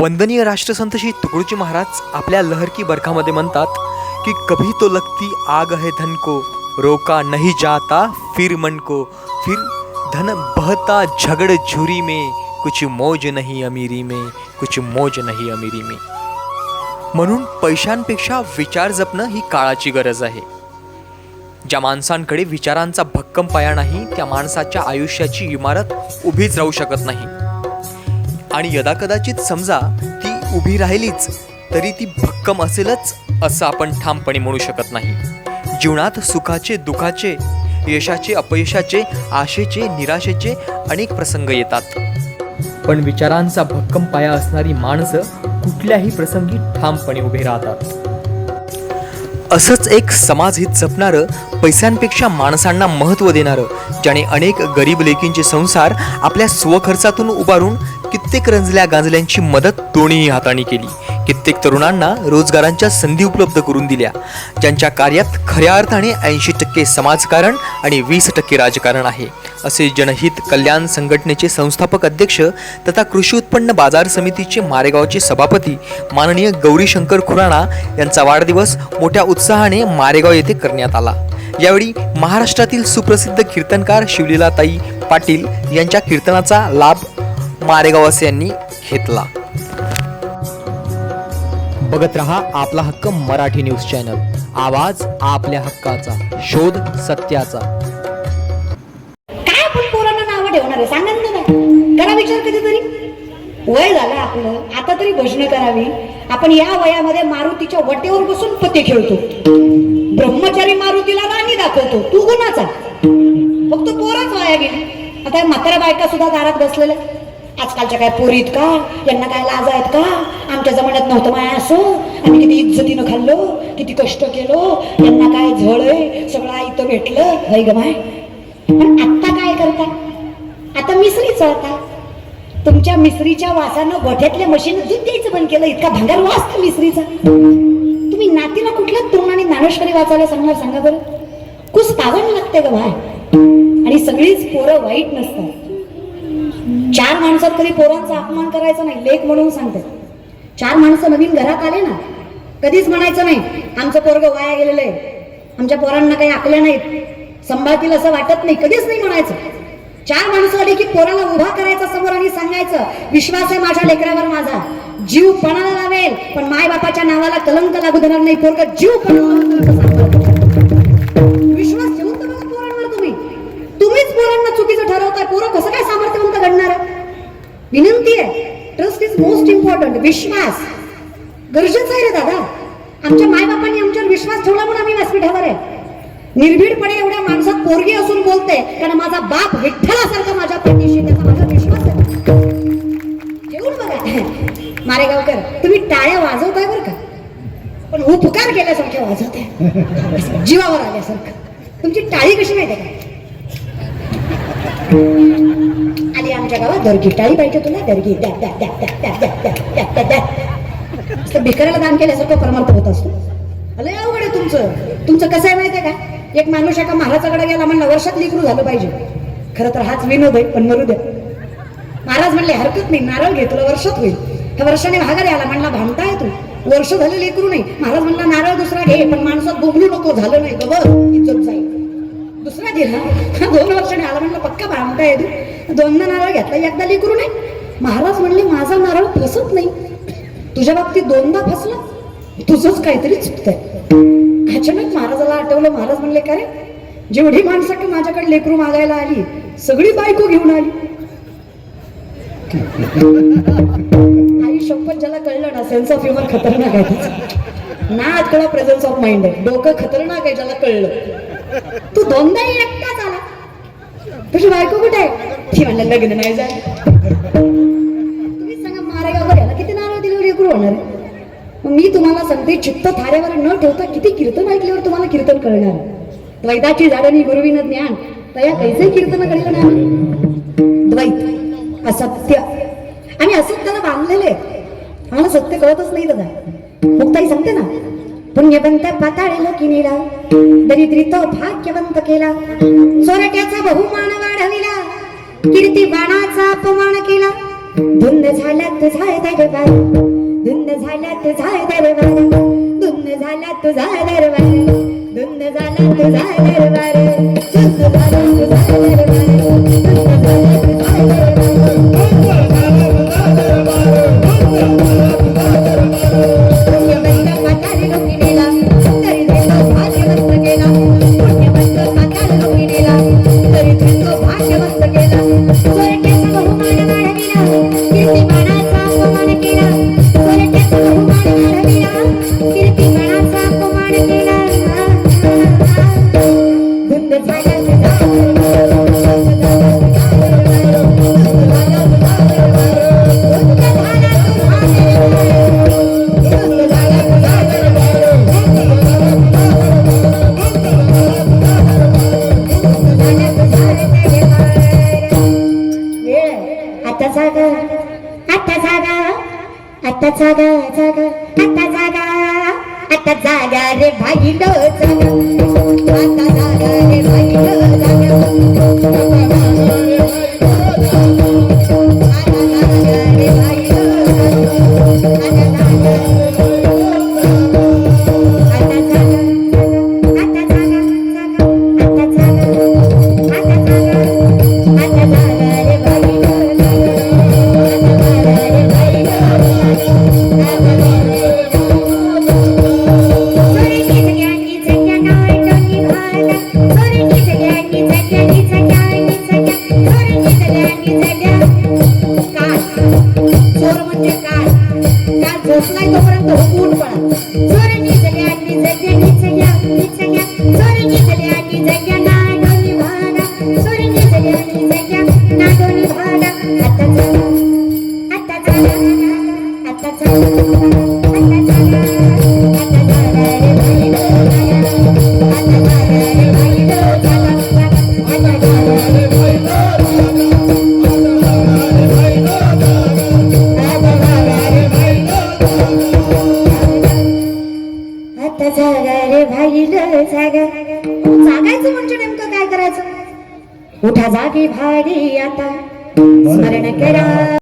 वंदनीय राष्ट्रसंत श्री तुकडोजी महाराज आपल्या लहर की बरखामध्ये म्हणतात की कभी तो लगती आग है धन को रोका नहीं जाता फिर मन को। फिर धन बहता झगड़ झुरी में कुछ मौज नहीं अमीरी में कुछ मौज नहीं अमीरी में। म्हणून पैशांपेक्षा विचार जपणं ही काळाची गरज आहे. ज्या माणसांकडे विचारांचा भक्कम पाया नाही त्या माणसाच्या आयुष्याची इमारत उभीच राहू शकत नाही. आणि यदाकदाचित समजा ती उभी राहिलीच तरी ती भक्कम असेलच असं आपण ठामपणे म्हणू शकत नाही. जीवनात सुखाचे दुखाचे यशाचे अपयशाचे आशेचे निराशेचे अनेक प्रसंग येतात. पण विचारांचा भक्कम पाया असणारी माणसं कुठल्याही प्रसंगी ठामपणे उभे राहतात. असंच एक समाजहित जपणारं पैशांपेक्षा माणसांना महत्त्व देणारं ज्याने अनेक गरीब लेकींचे संसार आपल्या स्वखर्चातून उभारून कित्येक रंजल्या गांजल्यांची मदत दोन्ही हाताने केली. कित्येक तरुणांना रोजगारांच्या संधी उपलब्ध करून दिल्या. ज्यांच्या कार्यात खऱ्या अर्थाने ऐंशी टक्के समाजकारण आणि वीस टक्के राजकारण आहे. असे जनहित कल्याण संघटनेचे संस्थापक अध्यक्ष तथा कृषी उत्पन्न बाजार समितीचे मारेगावचे सभापती माननीय गौरीशंकर खुराणा यांचा वाढदिवस मोठ्या उत्साहाने मारेगाव येथे करण्यात आला. यावेळी महाराष्ट्रातील सुप्रसिद्ध कीर्तनकार शिवलीलाताई पाटील यांच्या कीर्तनाचा लाभ मारेगाववासियांनी घेतला. बघत रहा आपला हक्क मराठी न्यूज चॅनल. आवाज आपल्या हक्काचा शोध सत्याचा. काय आपण पोरांना नावं ठेवणार आहे? सांगा ना. करा विचार कधीतरी. वय झालं आपलं. आता तरी भजनं करावी. आपण या वयामध्ये मारुतीच्या वटेवर बसून पते खेळतो. ब्रह्मचारी मारुतीला राणी दाखवतो. तू गुणाचा फक्त पोराच वाया गेली. आता या म्हाताऱ्या बायका सुद्धा दारात बसलेल्या. आजकालच्या काय पोरी का? यांना काय लाज आहेत का? आमच्या जमान्यात नव्हतं माया असं. आम्ही किती इज्जतीनं खाल्लो किती कष्ट केलो. यांना काय झळ आहे? सगळं इथं भेटलं. हय ग माय. पण आत्ता काय करता? आता मिसरी चळता. तुमच्या मिसरीच्या वासानं गोठ्यातल्या मशीन दूध द्यायचं बंद केलं. इतका भंगार वास का मिसरीचा. तुम्ही नातीला कुठल्या तरुणाने ज्ञानेश्वरी वाचायला सांगणार सांगा बरं? कुस पावन लागते ग भाय आणि सगळीच पोरं वाईट नसतात. चार माणसात कधी पोरांचा अपमान करायचा नाही लेख म्हणून सांगतात चार माणसं नवीन घरात आले ना कधीच म्हणायचं नाही आमचं पोरग वाया गेलेलं आहे आमच्या पोरांना काही आकल्या नाहीत संभाळतील असं वाटत नाही कधीच नाही म्हणायचं. चार माणसं आली की पोराला उभा करायचा समोर आणि सांगायचं विश्वास आहे माझ्या लेकरावर माझा जीव पणाला लावेल पण माय बापाच्या नावाला कलंक लागू देणार नाही पोरग जीव पण तुम्हीच चुकीचं ठरवताय पोरं कसं काय सामर्थ्यवंत घडणार आहे? विनंती आहे. ट्रस्ट इज मोस्ट इम्पॉर्टंट विश्वास. गरजेचं आहे रे दादा. आमच्या मायबापांनी आमच्यावर विश्वास ठेवला म्हणून आम्ही व्यासपीठावर आहे. निर्भीडपणे एवढ्या माणसात पोरगी असून बोलते कारण माझा बाप विठ्ठलासारखा माझ्या पाठीशी त्याचा माझा विश्वास आहे. ठेवून बघा. मारेगावकर तुम्ही टाळ्या वाजवताय बरं का? पण उपकार केल्यासारखे वाजवते जीवावर आल्यासारखं. तुमची टाळी कशी माहिती का? आली आमच्या गावात दर्गी टाळी पाहिजे तुला दर्गी द्या भिकाऱ्याला दान केल्यासारखं परमार्थ होत असतो. अरे एवढे तुमचं. तुमचं कसं आहे माहितीये का? एक माणूस एका महाराजाकडे गेला म्हणला वर्षात लिकरू झालं पाहिजे. खरं तर हाच विनोद आहे पण मरू द्या. महाराज म्हणले हरकत नाही नारळ घे तुला वर्षात होईल. ह्या वर्षाने भागाला आला म्हणला भांडताय तू. वर्ष झाले लेकरू नाही. महाराज म्हणला नारळ दुसरा घे पण माणसात बोबलू नको झालं नाही. गबर इज्जत जाईल. दिला दोन वर्षाने आला म्हणलं पक्का बांधता तू. दोनदा नारळ घेतला एकदा लेकरू नाही महाराज म्हणले माझा नारळ फसत नाही. तुझ्या बाबतीत दोनदा फसला तुझंच काहीतरी चुकतंय. अचानक महाराजाला आठवलं महाराज म्हणले काय रे? जेवढी माणसं की माझ्याकडे लेकरू मागायला आली सगळी बायको घेऊन आली. आई शपथ ज्याला कळलं ना सेन्स ऑफ ह्युमर खतरनाक आहे ना आजकडा प्रेझन्स ऑफ माइंड आहे. डोकं खतरनाक आहे ज्याला कळलं. तू दोनदा एकटाच आला तुझी बायको कुठे आहे? ती म्हणलं लग्न नाही झालं. तुम्ही सांगा मारेगाववर याला किती नारळ दिल्यावर लेकरू होणार? मग मी तुम्हाला सांगते चित्त थाऱ्यावर न ठेवता किती कीर्तन ऐकल्यावर तुम्हाला कीर्तन कळणार. द्वैताची झाडांनी गुरुविन ज्ञान तया कैसे कीर्तन कळणार द्वैत असत्य. आम्ही असत्याला बांधलेले आहेत. आम्हाला सत्य कळतच नाही दादा. मुक्ताई सांगते ना पुण्यवंत पाताळलं की नेला दरिद्री तो भाग्यवंत केला. चोरट्याचा बहुमान वाढविला. कीर्ती बाणाचा अपमान केला. धुंद झाला तुझा दरबार. धुंद झाला तुझा दरबार. धुंद झाला तुझा दरबार. धुंद झाला तुझा दरबार. जागा जागा आता जागा आता जागा रे भाई लोच रे म्हणजे नेमकं काय करायचं? उठा जागी भारी आता. स्मरण करा.